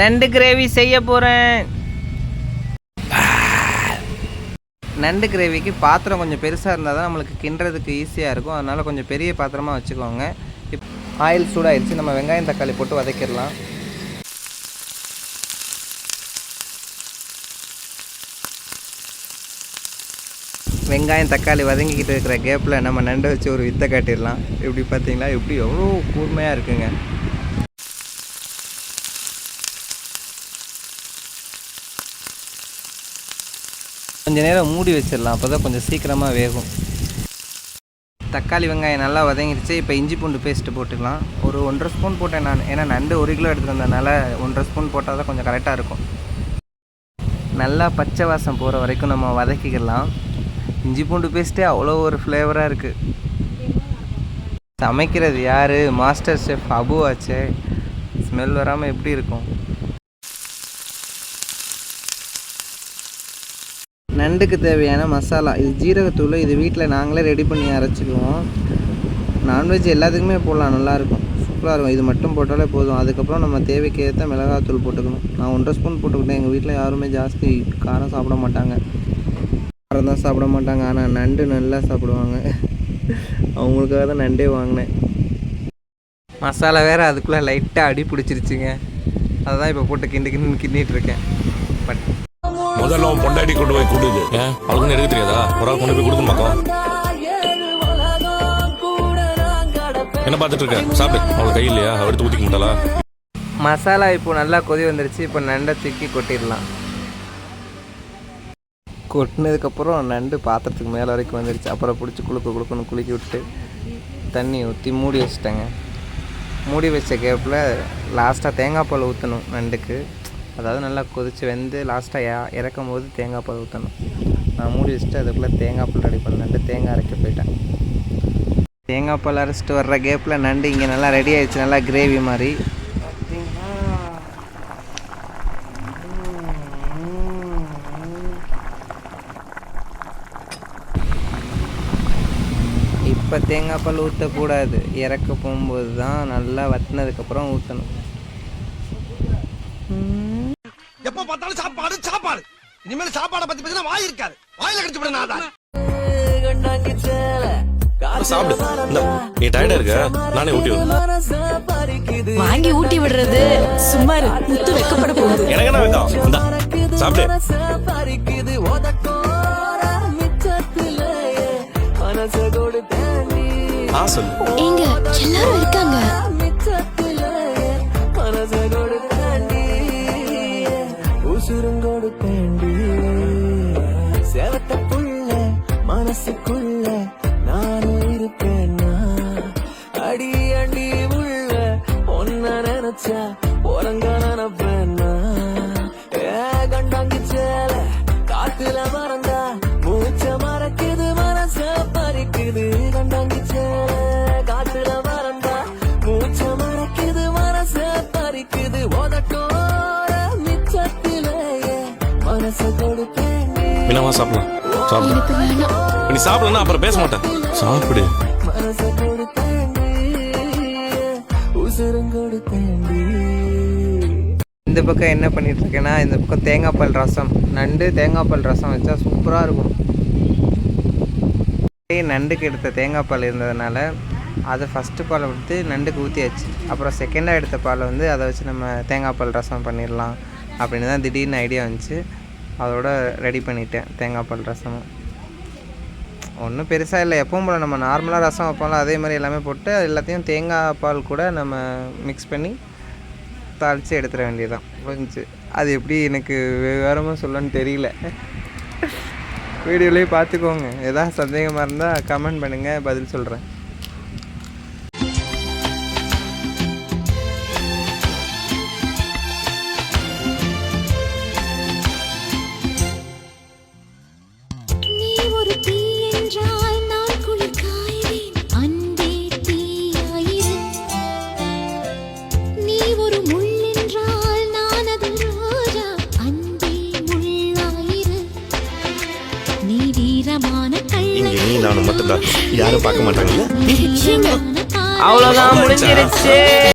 நண்டு கிரேவி செய்ய போகிறேன் நண்டு கிரேவிக்கு பாத்திரம் கொஞ்சம் பெருசாக இருந்தால் தான் நம்மளுக்கு கிண்டுறதுக்கு ஈஸியாக இருக்கும். அதனால் கொஞ்சம் பெரிய பாத்திரமாக வச்சுக்கோங்க. இப் ஆயில் சூடாகிடுச்சு நம்ம வெங்காயம் தக்காளி போட்டு வதக்கிடலாம். வெங்காயம் தக்காளி வதங்கிக்கிட்டு இருக்கிற கேப்பில் நம்ம நண்டை வச்சு ஒரு வித்தை காட்டிடலாம். இப்படி பார்த்தீங்களா எப்படி எவ்வளோ கூர்மையாக இருக்குங்க. கொஞ்சம் நேரம் மூடி வச்சிடலாம். அப்போ தான் கொஞ்சம் சீக்கிரமாக வேகும். தக்காளி வெங்காயம் நல்லா வதங்கிடுச்சு இப்போ இஞ்சி பூண்டு பேஸ்ட்டு போட்டுக்கலாம். ஒரு ஒன்றரை ஸ்பூன் போட்டேன் நான். ஏன்னா நண்டு ஒரு கிலோ எடுத்துகிட்டு வந்ததுனால ஒன்றரை ஸ்பூன் போட்டால் தான் கொஞ்சம் கரெக்டாக இருக்கும். நல்லா பச்சை வாசம் போகிற வரைக்கும் நம்ம வதக்கிக்கலாம். இஞ்சி பூண்டு பேஸ்ட்டே அவ்வளோ ஒரு ஃப்ளேவராக இருக்குது சமைக்கிறது யார்? மாஸ்டர் ஷெஃப் அபு ஆச்சே. ஸ்மெல் வராமல் எப்படி இருக்கும்? நண்டுக்கு தேவையான மசாலா. இது ஜீரகத்தூள் இது வீட்டில் நாங்களே ரெடி பண்ணி அரைச்சிக்குவோம். நான்வெஜ் எல்லாத்துக்குமே போடலாம் நல்லாயிருக்கும். சூப்பராக இருக்கும். இது மட்டும் போட்டாலே போதும். அதுக்கப்புறம் நம்ம தேவைக்கேற்ற மிளகாத்தூள் போட்டுக்கணும். நான் ஒன்றரை ஸ்பூன் போட்டுக்கிட்டேன். எங்கள் வீட்டில் யாருமே ஜாஸ்தி காரம் சாப்பிட மாட்டாங்க. காரம் தான் சாப்பிட மாட்டாங்க. ஆனால் நண்டு நல்லா சாப்பிடுவாங்க. அவங்களுக்காக தான் நண்டே வாங்கினேன். மசாலா வேறு அதுக்குள்ளே லைட்டாக அடி பிடிச்சிருச்சுங்க. அதுதான் இப்போ போட்டு கிண்டு கிண்டு கிண்டிட்டு இருக்கேன். பட் முதல்ல உன் பொண்டாட்டி கொண்டு போய் கொடுது ஏன் அவளுக்கு எடுக்க தெரியாதா? ஒரு ஆள் கொண்டு போய் கொடுக்கமாக்கோம் என்ன பார்த்துட்டு இருக்க? சாப்பிடு. அவளுக்கு கை இல்லையா? அவ எடுத்து ஊத்திக்க மாட்டாளா? மசாலா இப்போ நல்லா கொதி வந்துருச்சு. இப்போ நண்டை தூக்கி கொட்டிடலாம். கொட்டினதுக்கப்புறம் நண்டு பாத்திரத்துக்கு மேலே வரைக்கும் வந்துருச்சு. அப்புறம் பிடிச்சி குளுக்க குளுக்கணும் குலுக்கி விட்டு தண்ணி ஊற்றி மூடி வச்சிட்டேங்க. மூடி வச்ச கேப்பில் லாஸ்ட்டாக தேங்காய் பால் ஊற்றணும் நண்டுக்கு. அதாவது நல்லா கொதித்து வெந்து லாஸ்ட்டாக இறக்கும் போது தேங்காய் பால் ஊற்றணும் நான் மூடி வச்சுட்டு அதுக்குள்ளே தேங்காய் பால் ரெடி பண்ணிட்டு தேங்காய் அரைக்க போயிட்டேன். தேங்காய் பால் அரைச்சிட்டு வர்ற கேப்பில் நண்டு இங்கே நல்லா ரெடி ஆயிடுச்சு. நல்லா கிரேவி மாதிரி. இப்போ தேங்காய் பால் ஊற்றக்கூடாது இறக்க போகும்போது தான் நல்லா வத்தினதுக்கப்புறம் ஊற்றணும் எப்ப பார்த்தாலும் சாப்பாடு சாப்பாடு. இனிமேல் சாப்பாடை பத்தி பேசினா வாய் இருக்காது. வாயில கடிச்சு விட நான் சாப்பிடு. இந்த நீ டயர்டா இருக்க? நானே ஊட்டி விடுறேன். வாங்கி ஊட்டி விடுறது. சும்மா. முத்து வெக்கப்பட போகுது. எனக்கு என்ன வேண்டாம்? இந்தா சாப்பிடு. ஆ சொல்லு. மனசுக்குள்ள நானும் இருப்பேன்னா? அடி அடி உள்ள ஒன்ன நினைச்சா உறங்க நினைப்பேன்னா? ஏ கண்டாங்கி சேல காத்துல மறந்தா மூச்ச மறக்குது மனச பறிக்குது. கண்டாங்கி சேல காத்துல மறந்தா மூச்ச மறக்குது மனச பறிக்குது. உதட்டோர மிச்சத்திலேயே மனச கொடுப்பேன். மீனவா சாப்பிடலாம். சாப்பிடு. நீ சாப்பிடலன்னா அப்புறம் பேச மாட்டேன். சாப்பிடு. இந்த பக்கம் என்ன பண்ணிட்டு இருக்கேன்னா இந்த பக்கம் தேங்காய் பால் ரசம். நண்டு தேங்காய் பால் ரசம் வச்சா சூப்பராக இருக்கும். நண்டுக்கு எடுத்த தேங்காய் பால் இருந்ததுனால அதை ஃபஸ்ட்டு பாலை எடுத்து நண்டுக்கு ஊற்றியாச்சு அப்புறம் செகண்டாக எடுத்த பாலை வந்து அதை வச்சு நம்ம தேங்காய் பால் ரசம் பண்ணிடலாம் அப்படின்னு தான் திடீர்னு ஐடியா வந்துச்சு. அதோட ரெடி பண்ணிட்டேன். தேங்காய் பால் ரசமும். ஒன்றும் பெருசாக இல்லை. எப்பவும் போல் நம்ம நார்மலாக ரசம் வைப்போம்ல அதே மாதிரி எல்லாமே போட்டு எல்லாத்தையும் தேங்காய் பால் கூட நம்ம மிக்ஸ் பண்ணி தாளித்து எடுத்துட வேண்டியதுதான். புரிஞ்சு அது எப்படி எனக்கு விவரமாக சொல்லணும்னு தெரியல. வீடியோலேயே பார்த்துக்கோங்க. எதாவது சந்தேகமாக இருந்தால் கமெண்ட் பண்ணுங்கள் பதில் சொல்கிறேன் இங்க நீ நானும் மட்டும்தான். யாரும் பார்க்க மாட்டாங்கல்ல அவ்வளோதான் முடிஞ்சிருச்சு.